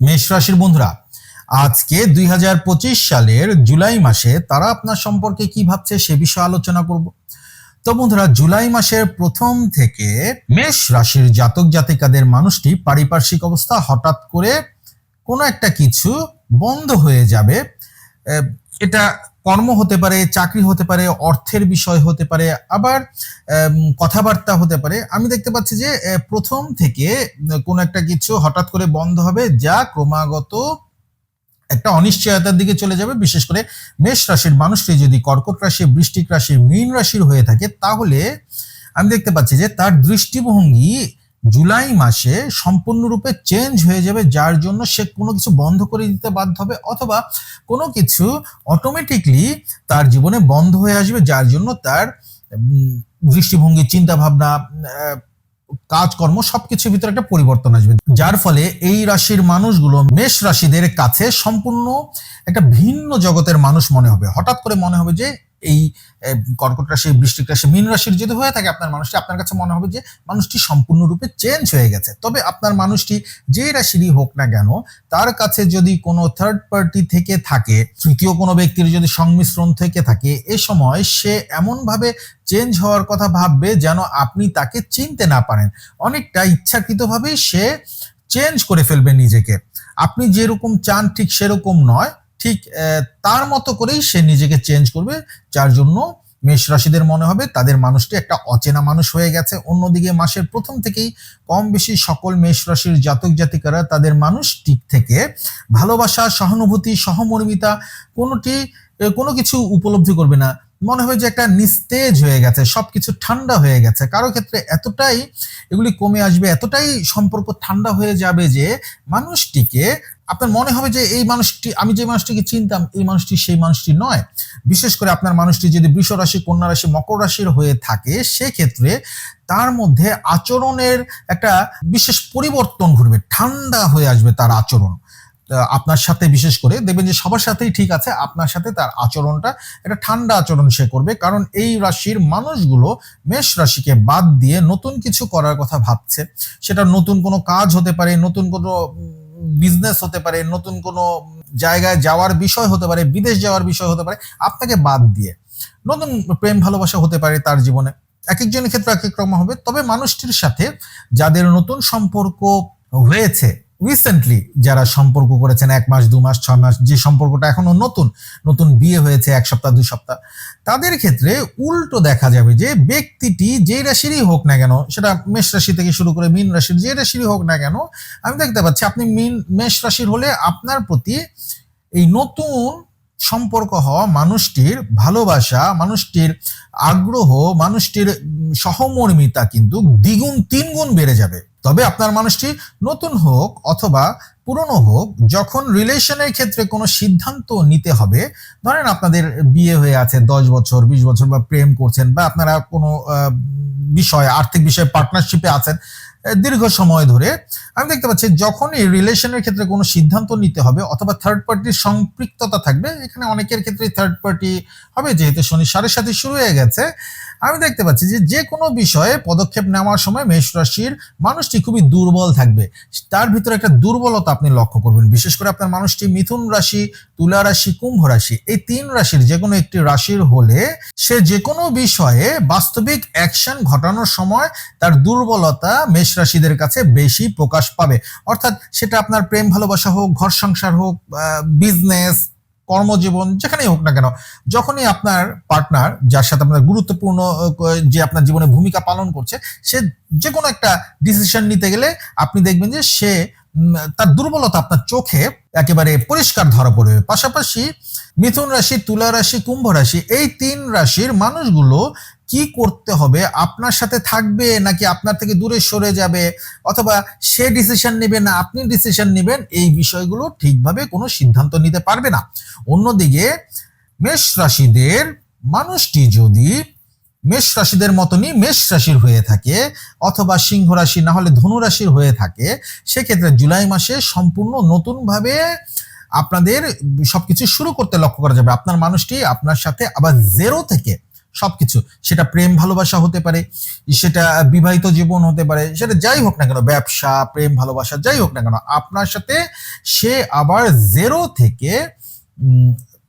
মেষ রাশির বন্ধুরা, আজকে দুই হাজার পঁচিশ সালের জুলাই মাসে তারা আপনার সম্পর্কে কি ভাবছে সে বিষয়ে আলোচনা করব। তো বন্ধুরা, জুলাই মাসের প্রথম থেকে মেষ রাশির জাতক জাতিকাদের মানুষটি পারিপার্শ্বিক অবস্থা হঠাৎ করে কোনো একটা কিছু বন্ধ হয়ে যাবে। এটা কর্ম হতে পারে, চাকরি হতে পারে, অর্থের বিষয় হতে পারে, আবার কথাবার্তা হতে পারে, আমি দেখতে পাচ্ছি যে প্রথম থেকে কোনো একটা কিছু হঠাৎ করে বন্ধ হবে যা ক্রমাগত একটা অনিশ্চয়তার দিকে চলে যাবে। বিশেষ করে মেষ রাশির মানুষটি যদি কর্কট রাশি, বৃষ্টিক রাশি, মীন রাশির হয়ে থাকে, তাহলে আমি দেখতে পাচ্ছি যে তার দৃষ্টিভঙ্গি জুলাই মাসে সম্পূর্ণরূপে চেঞ্জ হয়ে যাবে, যার জন্য সে কোনো কিছু বন্ধ করে দিতে বাধ্য হবে অথবা কোনো কিছু অটোমেটিকলি তার জীবনে বন্ধ হয়ে আসবে, যার জন্য তার দৃষ্টিভঙ্গি চিন্তা ভাবনা কাজকর্ম সবকিছুর ভিতরে একটা পরিবর্তন আসবে। যার ফলে এই রাশির মানুষগুলো মেষ রাশিদের কাছে সম্পূর্ণ একটা ভিন্ন জগতের মানুষ মনে হবে। হঠাৎ করে মনে হবে যে এই কর্কট রাশি বৃষ্টিক রাশি, মীন রাশির যদি হয়ে থাকে, আপনার মানুষটি, আপনার কাছে মনে হবে যে মানুষটি সম্পূর্ণরূপে চেঞ্জ হয়ে গেছে। তবে আপনার মানুষটি যে রাশিরই হোক না কেন, তার কাছে যদি কোনো থার্ড পার্টি থেকে থাকে, তৃতীয় কোনো ব্যক্তির যদি সংমিশ্রণ থেকে থাকে, এ সময় সে এমনভাবে চেঞ্জ হওয়ার কথা ভাববে যেন আপনি তাকে চিনতে না পারেন। অনেকটা ইচ্ছাকৃতভাবেই সে চেঞ্জ করে ফেলবে নিজেকে। আপনি যেরকম চান ঠিক সেরকম নয়। ঠিক তার মতো করেই সে নিজেকে চেঞ্জ করবে, যার জন্য মেষ রাশিদের মনে হবে তাদের মানুষটি একটা অচেনা মানুষ হয়ে গেছে। অন্যদিকে মাসের প্রথম থেকেই কম বেশি সকল মেষ রাশির জাতক জাতিকারা তাদের মানুষটিক থেকে ভালোবাসা, সহানুভূতি, সহমর্মিতা কোনোটি কোনো কিছু উপলব্ধি করবে না। মনে হবে যে একটা নিস্তেজ হয়ে গেছে, সবকিছু ঠান্ডা হয়ে গেছে। কারও ক্ষেত্রে এতটাই এগুলি কমে আসবে, এতটাই সম্পর্ক ঠান্ডা হয়ে যাবে যে মানুষটিকে আপনার মনে হবে যে এই মানুষটি, আমি যে মানুষটিকে চিনতাম, এই মানুষটি সেই মানুষটি নয়। বিশেষ করে আপনার মানুষটি যদি বৃষ রাশি, কন্যা রাশি, মকর রাশির হয়ে থাকে, সেক্ষেত্রে তার মধ্যে আচরণের একটা বিশেষ পরিবর্তন ঘটবে, ঠান্ডা হয়ে আসবে তার আচরণ। আপনার সাথে বিশেষ করে দেখবেন যে সবার সাথেই ঠিক আছে, আপনার সাথে তার আচরণটা, একটা ঠান্ডা আচরণ সে করবে। কারণ এই রাশির মানুষগুলো মেষ রাশিকে বাদ দিয়ে নতুন কিছু করার কথা ভাবছে। সেটা নতুন কোনো কাজ হতে পারে, নতুন কোনো বিজনেস হতে পারে, নতুন কোনো জায়গায় যাওয়ার বিষয় হতে পারে, বিদেশ যাওয়ার বিষয় হতে পারে, আপনাকে বাদ দিয়ে নতুন প্রেম ভালোবাসা হতে পারে তার জীবনে। এক একজনের ক্ষেত্রে এক এক রকম হবে। তবে মানুষটির সাথে যাদের নতুন সম্পর্ক হয়েছে রিসেন্টলি যারা সম্পর্ক করেছেন এক মাস, দু মাস, ছয় মাস, যে সম্পর্কটা এখনও নতুন নতুন বিয়ে হয়েছে এক সপ্তাহ, দুই সপ্তাহ, তাদের ক্ষেত্রে উল্টো দেখা যাবে যে ব্যক্তিটি যেই রাশিরই হোক না কেন, সেটা মেষ রাশি থেকে শুরু করে মীন রাশির যে রাশিরই হোক না কেন, আমি দেখতে পাচ্ছি আপনি মীন, মেষ রাশির হলে আপনার প্রতি এই নতুন সম্পর্ক হওয়া মানুষটির ভালোবাসা, মানুষটির আগ্রহ, মানুষটির সহমর্মিতা কিন্তু দ্বিগুণ, তিনগুণ বেড়ে যাবে। তবে আপনার মানুষটি নতুন হোক অথবা পুরনো হোক, যখন রিলেশনের ক্ষেত্রে কোনো সিদ্ধান্ত নিতে হবে, ধরেন আপনাদের বিয়ে হয়ে আছে দশ বছর, বিশ বছর বা প্রেম করছেন বা আপনারা কোনো বিষয়ে, আর্থিক বিষয়ে পার্টনারশিপে আছেন দীর্ঘ সময় ধরে। আমি দেখতে পাচ্ছি যখনই রিলেশনের ক্ষেত্রে কোনো সিদ্ধান্ত নিতে হবে অথবা থার্ড পার্টির সম্পৃক্ততা থাকবে, এখানে অনেকের ক্ষেত্রে থার্ড পার্টি হবে, যেহেতু শনি সাড়ে সাথে শুরু হয়ে গেছে। আমি দেখতে পাচ্ছি যে যে কোনো বিষয়ে পদক্ষেপ নেওয়ার সময় মেষ রাশির মানুষটি খুবই দুর্বল থাকবে। তার ভিতরে একটা দুর্বলতা আপনি লক্ষ্য করবেন, বিশেষ করে আপনার মানুষটি মিথুন রাশি, তুলা রাশি, কুম্ভ রাশি, এই তিন রাশির যে কোনো একটি রাশির হলে সে যে কোনো বিষয়ে বাস্তবিক অ্যাকশন ঘটানোর সময় তার দুর্বলতা মেষ রাশিদের কাছে বেশি প্রকাশ পাবে। অর্থাৎ সেটা আপনার প্রেম, ভালোবাসা হোক, ঘর সংসার হোক বিজনেস কর্মজীবন, যেখানেই হোক না কেন, যখনই আপনার পার্টনার যার সাথে আপনার গুরুত্বপূর্ণ যে আপনার জীবনে ভূমিকা পালন করছে, সে যে কোনো একটা ডিসিশন নিতে গেলে আপনি দেখবেন যে সে তার দুর্বলতা আপনার চোখে একেবারে পরিষ্কার ধরা পড়বে। পাশাপাশি মিথুন রাশি, তুলা রাশি, কুম্ভ রাশি, এই তিন রাশির মানুষগুলো কি করতে হবে? আপনার সাথে থাকবে নাকি আপনার থেকে দূরে সরে যাবে? অথবা সে ডিসিশন নেবে না, আপনি ডিসিশন নেবেন, এই বিষয়গুলো ঠিকভাবে কোনো সিদ্ধান্ত নিতে পারবে না। অন্যদিকে, মেষ রাশিদের মানুষটি যদি মেষ রাশিদের মতনই মেষ রাশির হয়ে থাকে, অথবা সিংহ রাশি না হলে ধনু রাশির হয়ে থাকে, সেক্ষেত্রে জুলাই মাসে সম্পূর্ণ নতুনভাবে আপনাদের সবকিছু শুরু করতে লক্ষ্য করা যাবে। আপনার মানুষটি আপনার সাথে আবার জেরো থেকে সবকিছু। সেটা প্রেম ভালোবাসা হতে পারে, সেটা বিবাহিত জীবন হতে পারে, সেটা যাই হোক না কেন, ব্যবসা, প্রেম, ভালোবাসা, যাই হোক না কেন, আপনার সাথে সে আবার জেরো থেকে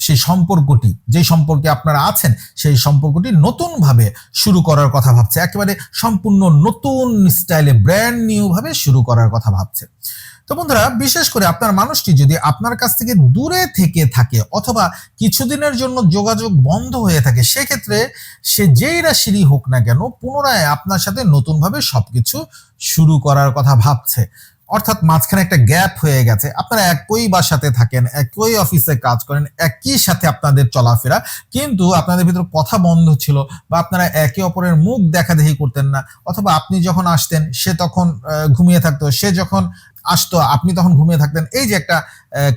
সেই সম্পর্কটি যে সম্পর্কে আপনারা আছেন, সেই সম্পর্কটি নতুনভাবে শুরু করার কথা ভাবছে। একেবারে সম্পূর্ণ নতুন স্টাইলে ব্র্যান্ড নিউ ভাবে শুরু করার কথা ভাবছে। তো বন্ধুরা, বিশেষ করে আপনার মানুষটি যদি আপনার কাছ থেকে দূরে থেকে থাকে অথবা কিছুদিনের জন্য যোগাযোগ বন্ধ হয়ে থাকে, সেক্ষেত্রে সে যেই রাশিরই হোক না কেন পুনরায় আপনার সাথে নতুনভাবে সবকিছু শুরু করার কথা ভাবছে। অর্থাৎ মাঝখানে একটা গ্যাপ হয়ে গেছে। আপনারা একই বাসাতে থাকেন, একই অফিসে কাজ করেন, একই সাথে আপনাদের চলাফেরা। কিন্তু আপনাদের ভিতরে কথা বন্ধ ছিল বা আপনারা একে অপরের মুখ দেখাদেখি করতেন না। অথবা আপনি যখন আসতেন, সে তখন ঘুমিয়ে থাকতো, সে যখন আসতো, আপনি তখন ঘুমিয়ে থাকতেন। এই যে একটা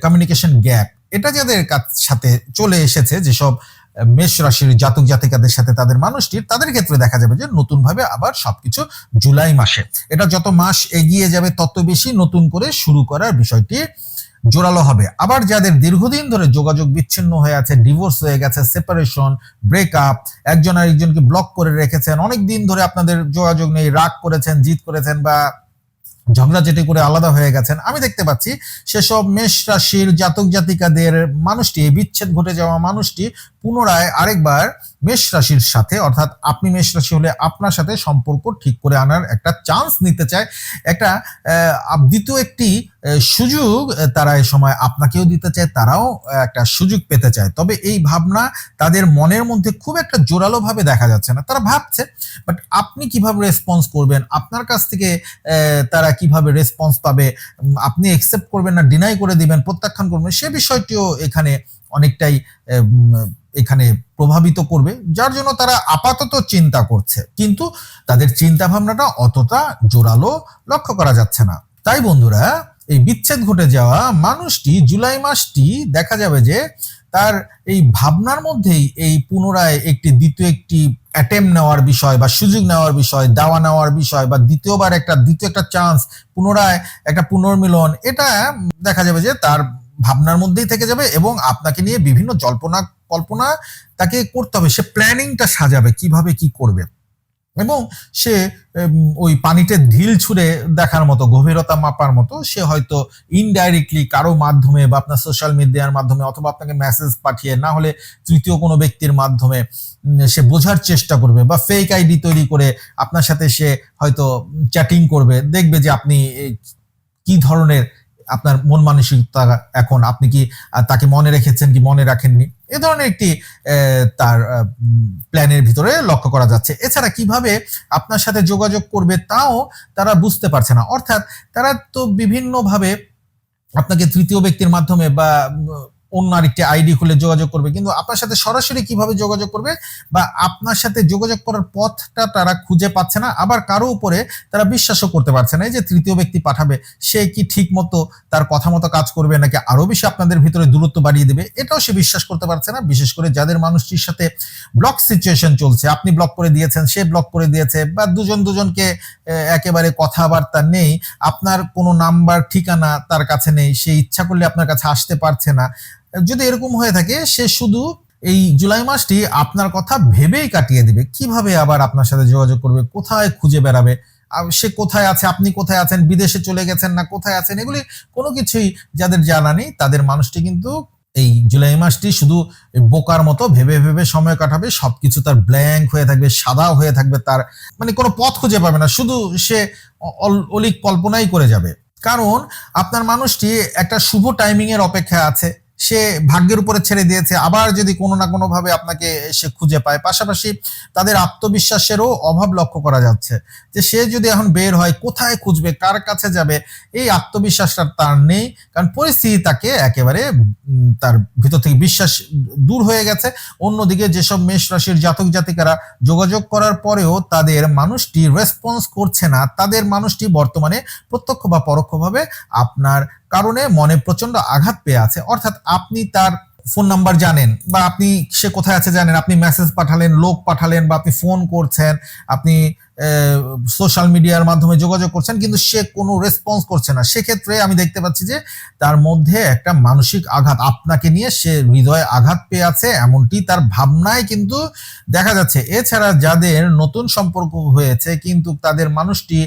কমিউনিকেশন গ্যাপ এটা যাদের সাথে চলে এসেছে যেসব মেষ রাশির জাতক জাতিকাদের সাথে তাদের মানুষটির, তাদের ক্ষেত্রে দেখা যাবে যে নতুন ভাবে আবার সবকিছু জুলাই মাসে। এটা যত মাস এগিয়ে যাবে, তত বেশি নতুন করে শুরু করার বিষয়টি জোরালো হবে। আবার যাদের দীর্ঘদিন ধরে যোগাযোগ বিচ্ছিন্ন হয়ে আছে ডিভোর্স হয়ে গেছে সেপারেশন ব্রেকআপ একজন আরেকজনকে ব্লক করে রেখেছেন, অনেক দিন ধরে আপনাদের যোগাযোগ নেই, রাগ করেছেন জিত করেছেন বা ঝগড়াঝাটি করে আলাদা হয়ে গেছেন, আমি দেখতে পাচ্ছি সেসব মেষ রাশির জাতক জাতিকাদের মানুষটি বিচ্ছেদ ঘটে যাওয়া মানুষটি পুনরায় আরেকবার মেষ রাশির সাথে, অর্থাৎ আপনি মেষ রাশি হলে আপনার সাথে সম্পর্ক ঠিক করে আনার একটা চান্স নিতে চায়। একটা দ্বিতীয় একটি সুযোগ তারা এই সময় আপনাকেও দিতে চায়, তারাও একটা সুযোগ পেতে চায়। তবে এই ভাবনা তাদের মনের মধ্যে খুব একটা জোরালো ভাবে দেখা যাচ্ছে না। তারা ভাবছে বাট আপনি কীভাবে রেসপন্স করবেন? আপনার কাছ থেকে তারা কীভাবে রেসপন্স পাবে? আপনি একসেপ্ট করবেন না ডিনাই করে দিবেন, প্রত্যাখ্যান করবেন, সে বিষয়টিও এখানে অনেকটাই এখানে প্রভাবিত করবে, যার জন্য তারা আপাতত চিন্তা করছে। কিন্তু তাদের চিন্তা ভাবনাটা অতটা জোরালো লক্ষ্য করা যাচ্ছে না। তাই বন্ধুরা, এই বিচ্ছেদ ঘটে যাওয়া মানুষটি জুলাই মাসটি দেখা যাবে যে তার এই ভাবনার মধ্যেই এই পুনরায় একটি দ্বিতীয় একটি অ্যাটেম্প নেওয়ার বিষয় বা সুযোগ নেওয়ার বিষয়, দাওয়া নেওয়ার বিষয় বা দ্বিতীয়বার একটা, দ্বিতীয় একটা চান্স পুনরায় একটা পুনর্মিলন, এটা দেখা যাবে যে তার ভাবনার মধ্যেই থেকে যাবে এবং আপনাকে নিয়ে বিভিন্ন জল্পনা কল্পনা তাকে করতে হবে। সে প্ল্যানিংটা সাজাবে, কীভাবে কি করবে। এবং সে ওই পানিতে ঢিল ছুঁড়ে দেখার মতো, গভীরতা মাপার মতো, সে হয়তো ইনডাইরেক্টলি কারও মাধ্যমে বা আপনার সোশ্যাল মিডিয়ার মাধ্যমে অথবা আপনাকে মেসেজ পাঠিয়ে, না হলে তৃতীয় কোনো ব্যক্তির মাধ্যমে সে বোঝার চেষ্টা করবে বা ফেক আইডি তৈরি করে আপনার সাথে সে হয়তো চ্যাটিং করবে, দেখবে যে আপনি কি ধরনের আপনার মন মানসিকতা এখন আপনি কি তাকে মনে রেখেছেন কি মনে রাখেননি? এ ধরনের একটি তার প্ল্যানের ভিতরে লক্ষ্য করা যাচ্ছে। এছাড়া কীভাবে আপনার সাথে যোগাযোগ করবে তাও তারা বুঝতে পারছে না। অর্থাৎ তারা তো বিভিন্নভাবে আপনাকে তৃতীয় ব্যক্তির মাধ্যমে বা অন্য আরেকটি আইডি খুলে যোগাযোগ করবে। কিন্তু আপনার সাথে সরাসরি কীভাবে যোগাযোগ করবে বা আপনার সাথে যোগাযোগ করার পথটা তারা খুঁজে পাচ্ছে না, আবার কারও উপরে তারা বিশ্বাসও করতে পারছে না। যে তৃতীয় ব্যক্তি পাঠাবে, সে কি ঠিক মতো তার কথা মতো কাজ করবে নাকি আরও বেশি আপনাদের ভিতরে দূরত্ব বাড়িয়ে দেবে, এটাও সে বিশ্বাস করতে পারছে না। বিশেষ করে যাদের মানুষটির সাথে ব্লক সিচুয়েশন চলছে, আপনি ব্লক করে দিয়েছেন, সে ব্লক করে দিয়েছে বা দুজন দুজনকে একেবারে কথাবার্তা নেই, আপনার কোনো নাম্বার ঠিকানা তার কাছে নেই, সে ইচ্ছা করলে আপনার কাছে আসতে পারছে না যদি এরকম হয়ে থাকে, সে শুধু এই জুলাই মাসটি আপনার কথা ভেবেই কাটিয়ে দিবে। কীভাবে আবার আপনার সাথে যোগাযোগ করবে? কোথায় খুঁজে বেড়াবে? সে কোথায় আছে? আপনি কোথায় আছেন? বিদেশে চলে গেছেন না? কোথায় আছেন? এগুলি কোনো কিছুই যাদের জানা নেই, তাদের মানুষটি কিন্তু এই জুলাই মাসটি শুধু বোকার মতো ভেবে ভেবে সময় কাটাবে, সবকিছু তার ব্ল্যাঙ্ক হয়ে থাকবে সাদা হয়ে থাকবে, তার মানে কোনো পথ খুঁজে পাবে না। শুধু সে অল- অলিক কল্পনাই করে যাবে। কারণ আপনার মানুষটি একটা শুভ টাইমিং এর অপেক্ষায় আছে। সে ভাগ্যের উপরে ছেড়ে দিয়েছে। আবার যদি কোনো না কোনো ভাবে আপনাকে সে খুঁজে পায়, পাশাপাশি তাদের আত্মবিশ্বাসেরও অভাব লক্ষ্য করা যাচ্ছে। যে সে যদি এখন বের হয়, কোথায় খুঁজবে, কার কাছে যাবে, এই আত্মবিশ্বাসটা তার নেই। কারণ পরিস্থিতি তাকে একেবারে তার ভিতর থেকে বিশ্বাস দূর হয়ে গেছে। অন্যদিকে যেসব মেষ রাশির জাতক জাতিকারা যোগাযোগ করার পরেও তাদের মানুষটি রেসপন্স করছে না, তাদের মানুষটি বর্তমানে প্রত্যক্ষ বা পরোক্ষভাবে আপনার কারণে মনে প্রচণ্ড আঘাত পেয়ে আছে। অর্থাৎ আপনি তার ফোন নাম্বার জানেন বা আপনি সে কোথায় আছে জানেন, আপনি মেসেজ পাঠালেন, লোক পাঠালেন বা আপনি ফোন করছেন, আপনি সোশ্যাল মিডিয়ার মাধ্যমে যোগাযোগ করছেন, কিন্তু সে কোনো রেসপন্স করছে না। সেক্ষেত্রে আমি দেখতে পাচ্ছি যে, তার মধ্যে একটা মানসিক আঘাত আপনাকে নিয়ে সে হৃদয়ে আঘাত পেয়ে আছে, এমনটি তার ভাবনায় কিন্তু দেখা যাচ্ছে। এছাড়া যাদের নতুন সম্পর্ক হয়েছে, কিন্তু তাদের মানুষটি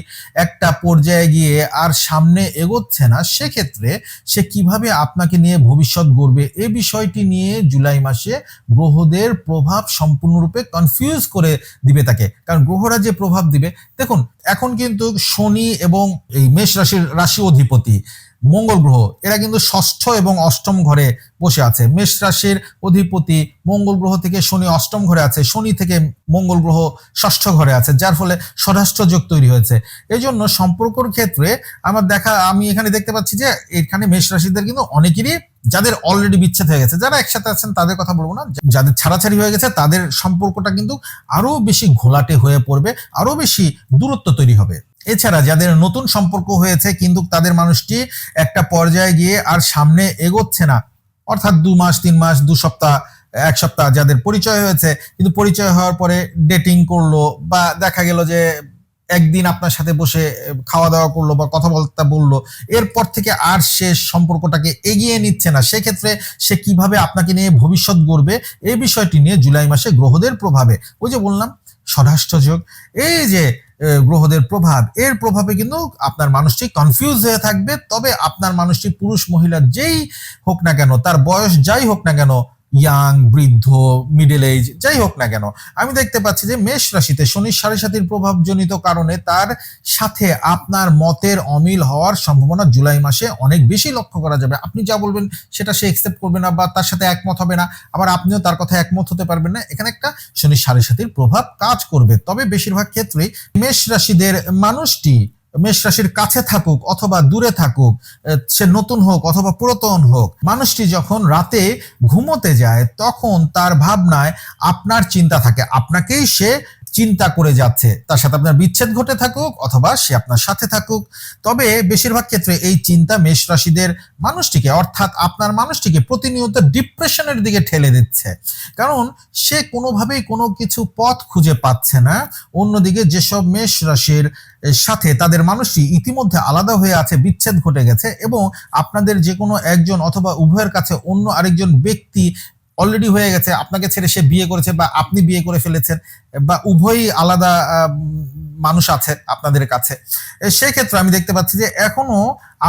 একটা পর্যায়ে গিয়ে আর সামনে এগোচ্ছে না, সেক্ষেত্রে সে কীভাবে আপনাকে নিয়ে ভবিষ্যৎ গড়বে, এ বিষয়টি নিয়ে জুলাই মাসে গ্রহদের প্রভাব সম্পূর্ণরূপে কনফিউজ করে দিবে তাকে। কারণ গ্রহরা যে প্রভাব দিবে। দেখুন, এখন কিন্তু শনি এবং এই মেষ রাশির রাশি অধিপতি মঙ্গল গ্রহ, এরা কিন্তু ষষ্ঠ এবং অষ্টম ঘরে বসে আছে। মেষ রাশির অধিপতি মঙ্গল গ্রহ থেকে শনি অষ্টম ঘরে আছে, শনি থেকে মঙ্গল গ্রহ ষষ্ঠ ঘরে আছে, যার ফলে স্বরাষ্ট্র যোগ তৈরি হয়েছে। এই জন্য সম্পর্কর ক্ষেত্রে আমার দেখা, আমি এখানে দেখতে পাচ্ছি যে এখানে মেষ রাশিদের কিন্তু অনেকেরই যাদের অলরেডি বিচ্ছেদ হয়ে গেছে, যারা একসাথে আছেন তাদের কথা বলব না। যাদের ছাড়াছাড়ি হয়ে গেছে, তাদের সম্পর্কটা কিন্তু আরও বেশি ঘোলাটে হয়ে পড়বে, আরও বেশি দূরত্ব তৈরি হবে। এছাড়া যাদের নতুন সম্পর্ক হয়েছে, কিন্তু তাদের মানুষটি একটা পর্যায়ে গিয়ে আর সামনে এগোচ্ছে না, অর্থাৎ দু মাস, তিন মাস, দু সপ্তাহ, এক সপ্তাহ যাদের পরিচয় হয়েছে, কিন্তু পরিচয় হওয়ার পরে ডেটিং করল বা দেখা গেল যে একদিন আপনার সাথে বসে খাওয়া দাওয়া করল বা কথাবার্তা বলল, এরপর থেকে আর সে সম্পর্কটাকে এগিয়ে নিচ্ছে না। সেক্ষেত্রে সে কীভাবে আপনাকে নিয়ে ভবিষ্যৎ গড়বে, এই বিষয়টি নিয়ে জুলাই মাসে গ্রহদের প্রভাবে, ওই যে বললাম, স্বরাষ্ট্র যোগ, এই যে গ্রহদের প্রভাব, এর প্রভাবে কিন্তু আপনার মানুষটি কনফিউজ হয়ে থাকবে। তবে আপনার মানুষটি পুরুষ, মহিলা যেই হোক না কেন, তার বয়স যাই হোক না কেন ইয়াং বৃদ্ধ মিডল এজ যাই হোক না কেন, আমি দেখতে পাচ্ছি যে মেষ রাশিতে শনির সাড়ে সাতির প্রভাবজনিত কারণে তার সাথে আপনার মতের অমিল হওয়ার সম্ভাবনা জুলাই মাসে অনেক বেশি লক্ষ্য করা যাবে। আপনি যা বলবেন সেটা সে একসেপ্ট করবে না বা তার সাথে একমত হবে না, আবার আপনিও তার কথা একমত হতে পারবেন না। এখানে একটা শনির সাড়ে সাতির প্রভাব কাজ করবে। তবে বেশিরভাগ ক্ষেত্রেই মেষ রাশিদের মানুষটি মেষ রাশির কাছে থাকুক অথবা দূরে থাকুক সে নতুন হোক অথবা পুরাতন হোক, মানুষটি যখন রাতে ঘুমোতে যায়, তখন তার ভাবনায় আপনার চিন্তা থাকে। আপনাকেই সে চিন্তা করে যাচ্ছে। তার সাথে আপনার বিচ্ছেদ ঘটে থাকুক অথবা সে আপনার সাথে থাকুক। তবে বেশিরভাগ ক্ষেত্রে এই চিন্তা মেষ রাশিদের মানুষটিকে অর্থাৎ আপনার মানুষটিকে প্রতিনিয়ত ডিপ্রেশনের দিকে ঠেলে দিচ্ছে। কারণ সে কোনোভাবেই কোনো কিছু পথ খুঁজে পাচ্ছে না। অন্যদিকে যেসব মেষ রাশির সাথে তাদের মানুষটি ইতিমধ্যে আলাদা হয়ে আছে, বিচ্ছেদ ঘটে গেছে এবং আপনাদের যে কোনো একজন অথবা উভয়ের কাছে অন্য আরেকজন ব্যক্তি অলরেডি হয়ে গেছে, আপনাকে ছেড়ে সে বিয়ে করেছে বা আপনি বিয়ে করে ফেলেছেন বা উভয়ই আলাদা মানুষ আছে আপনাদের কাছে। সেই ক্ষেত্রে আমি দেখতে পাচ্ছি যে এখনও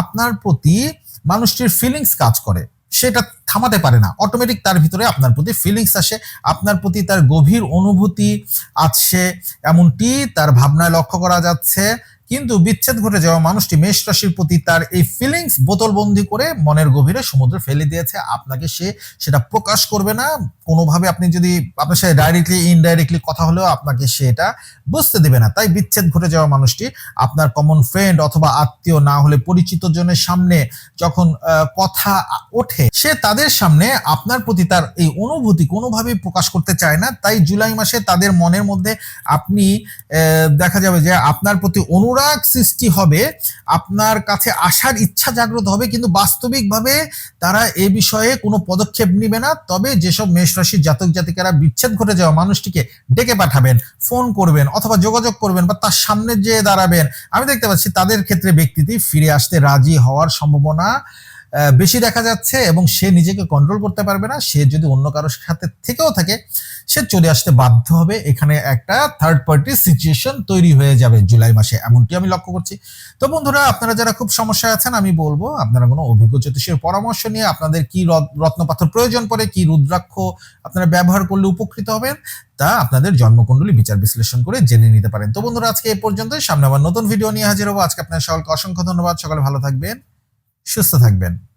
আপনার প্রতি মানুষটির ফিলিংস কাজ করে, সেটা থামাতে পারে না। অটোমেটিক তার ভিতরে আপনার প্রতি ফিলিংস আসে, আপনার প্রতি তার গভীর অনুভূতি আছে এমনটি তার ভাবনায় লক্ষ্য করা যাচ্ছে। কিন্তু বিচ্ছেদ ঘটে যাওয়া মানুষটি মেষ রাশির প্রতি তার এই ফিলিংস বোতলবন্দি করে মনের গভীরে সমুদ্রে ফেলে দিয়েছে। আপনাকে সে সেটা প্রকাশ করবে না। কোনোভাবে আপনি যদি আপনার সাথে ডাইরেক্টলি ইনডাইরেক্টলি কথা হলেও আপনাকে সে এটা বুঝতে দেবে না। তাই বিচ্ছেদ ঘটে যাওয়া মানুষটি আপনার কমন ফ্রেন্ড অথবা আত্মীয় না হলে পরিচিত জনের সামনে যখন কথা ওঠে, সে তাদের সামনে আপনার প্রতি তার এই অনুভূতি কোনোভাবেই প্রকাশ করতে চায় না। তাই জুলাই মাসে তাদের মনের মধ্যে আপনি দেখা যাবে যে আপনার প্রতি অনুরাগ অনুরাগ সৃষ্টি হবে, আপনার কাছে আসার ইচ্ছা জাগ্রত হবে, কিন্তু বাস্তবিকভাবে তারা এ বিষয়ে কোনো পদক্ষেপ নিবে না। তবে যেসব মেষ রাশির জাতক জাতিকারা বিচ্ছেদ ঘটে যাওয়া মানুষটিকে ডেকে পাঠাবেন, ফোন করবেন অথবা যোগাযোগ করবেন বা তার সামনে যেয়ে দাঁড়াবেন। আমি দেখতে পাচ্ছি তাদের ক্ষেত্রে ব্যক্তিটি ফিরে আসতে রাজি হওয়ার সম্ভাবনা বেশি দেখা যাচ্ছে এবং সে নিজেকে কন্ট্রোল করতে পারবে না। সে যদি অন্য কারোর সাথে থেকেও থাকে, সে চলে আসতে বাধ্য হবে। এখানে একটা থার্ড পার্টি সিচুয়েশন তৈরি হয়ে যাবে জুলাই মাসে। এমনটি আমি লক্ষ্য করছি। তো বন্ধুরা, আপনারা যারা খুব সমস্যায় আছেন, আমি বলব, আপনারা কোনো অভিজ্ঞ জ্যোতিষের পরামর্শ নিয়ে আপনাদের কি রত্নপাথর প্রয়োজন পড়ে, কি রুদ্রাক্ষ আপনারা ব্যবহার করলে উপকৃত হবেন, তা আপনাদের জন্মকুণ্ডলী বিচার বিশ্লেষণ করে জেনে নিতে পারেন। তো বন্ধুরা, আজকে এ পর্যন্ত সামনে আবার নতুন ভিডিও নিয়ে হাজির হব। আজকে আপনার সকলকে অসংখ্য ধন্যবাদ। সকালে ভালো থাকবেন। সুস্থ থাকবেন।